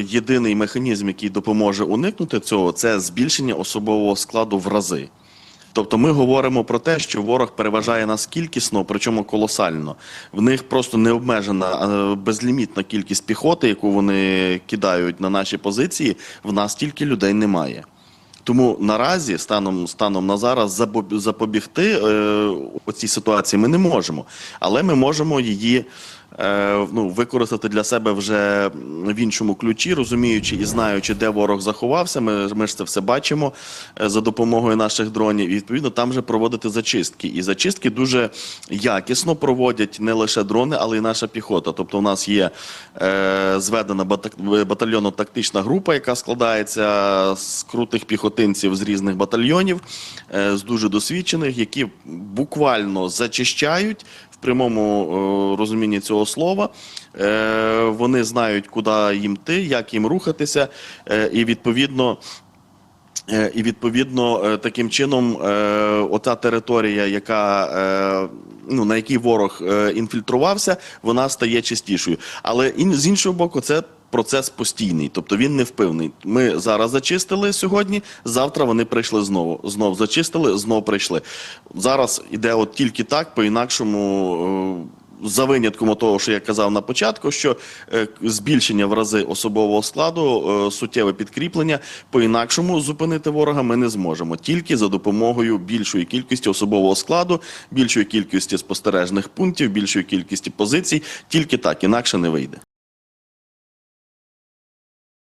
Єдиний механізм, який допоможе уникнути цього, це збільшення особового складу в рази. Тобто ми говоримо про те, що ворог переважає нас кількісно, причому колосально. В них просто необмежена е, безлімітна кількість піхоти, яку вони кидають на наші позиції. В нас тільки людей немає. Тому наразі, станом станом на зараз, запобігти е, оцій ситуації ми не можемо, але ми можемо її ну, використати для себе вже в іншому ключі, розуміючи і знаючи, де ворог заховався. Ми, ми ж це все бачимо е, за допомогою наших дронів. І відповідно там вже проводити зачистки. І зачистки дуже якісно проводять не лише дрони, але й наша піхота. Тобто, у нас є е, зведена бата- батальйонно-тактична група, яка складається з крутих піхотинців з різних батальйонів, е, з дуже досвідчених, які буквально зачищають в прямому е, розумінні цього слова. Е, вони знають, куди їм йти, як їм рухатися, е, і відповідно. Е, І відповідно таким чином, ота територія, яка ну на якій ворог інфільтрувався, вона стає чистішою. Але з іншого боку, це процес постійний, тобто він невпевний. Ми зараз зачистили сьогодні. Завтра вони прийшли знову. Знов зачистили, знов прийшли. Зараз іде от тільки так, по інакшому. За винятком того, що я казав на початку, що е, збільшення в рази особового складу, е, суттєве підкріплення, по-інакшому зупинити ворога ми не зможемо. Тільки за допомогою більшої кількості особового складу, більшої кількості спостережних пунктів, більшої кількості позицій. Тільки так, інакше не вийде.